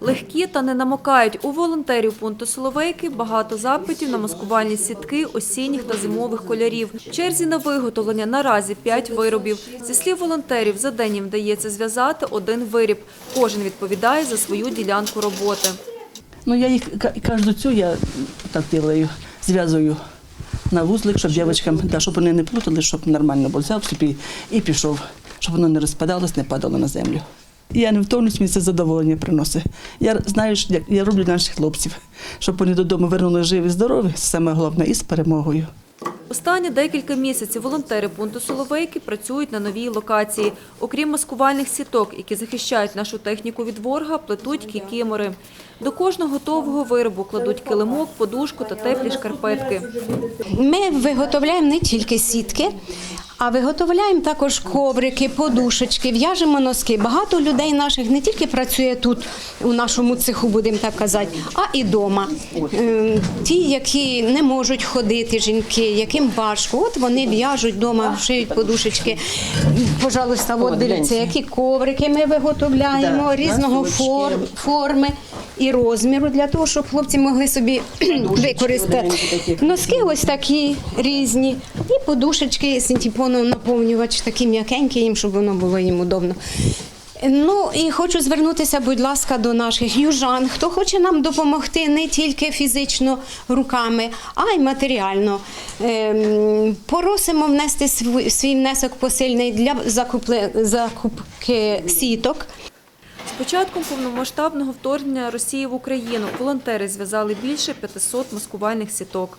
Легкі та не намокають. У волонтерів пункту Соловейки багато запитів на маскувальні сітки осінніх та зимових кольорів. В черзі на виготовлення наразі 5 виробів. Зі слів волонтерів, за день їм вдається зв'язати один виріб. Кожен відповідає за свою ділянку роботи. Ну, я їх кожну цю я так делаю, зв'язую на вузлик, щоб дівчатам, да, щоб вони не плутали, щоб нормально було. Взяв собі і пішов, щоб воно не розпадалось, не падало на землю. Я не втомлюсь, мені це задоволення приносить. Я знаю, що як я роблю наших хлопців, щоб вони додому вернули живі, здорові, саме головне, і з перемогою. Останні декілька місяців волонтери пункту Соловейки працюють на новій локації. Окрім маскувальних сіток, які захищають нашу техніку від ворога, плетуть кікімори. До кожного готового виробу кладуть килимок, подушку та теплі шкарпетки. Ми виготовляємо не тільки сітки, а виготовляємо також коврики, подушечки, в'яжемо носки. Багато людей наших не тільки працює тут, у нашому цеху, будемо так казати, а і вдома. Ті, які не можуть ходити, жінки, яким важко, от вони в'яжуть вдома, шиють подушечки. Пожалуйста, от дивіться, які коврики ми виготовляємо різного носочки. фор, форми і розміру для того, щоб хлопці могли собі використати. Носки ось такі різні, і подушечки синтепоном наповнювач такі м'якенькі їм, щоб воно було їм удобно. Ну і хочу звернутися, будь ласка, до наших южан. Хто хоче нам допомогти не тільки фізично руками, а й матеріально. Ем, Просимо внести свій, внесок посильний для закупки сіток. Початком повномасштабного вторгнення Росії в Україну волонтери зв'язали більше 500 маскувальних сіток.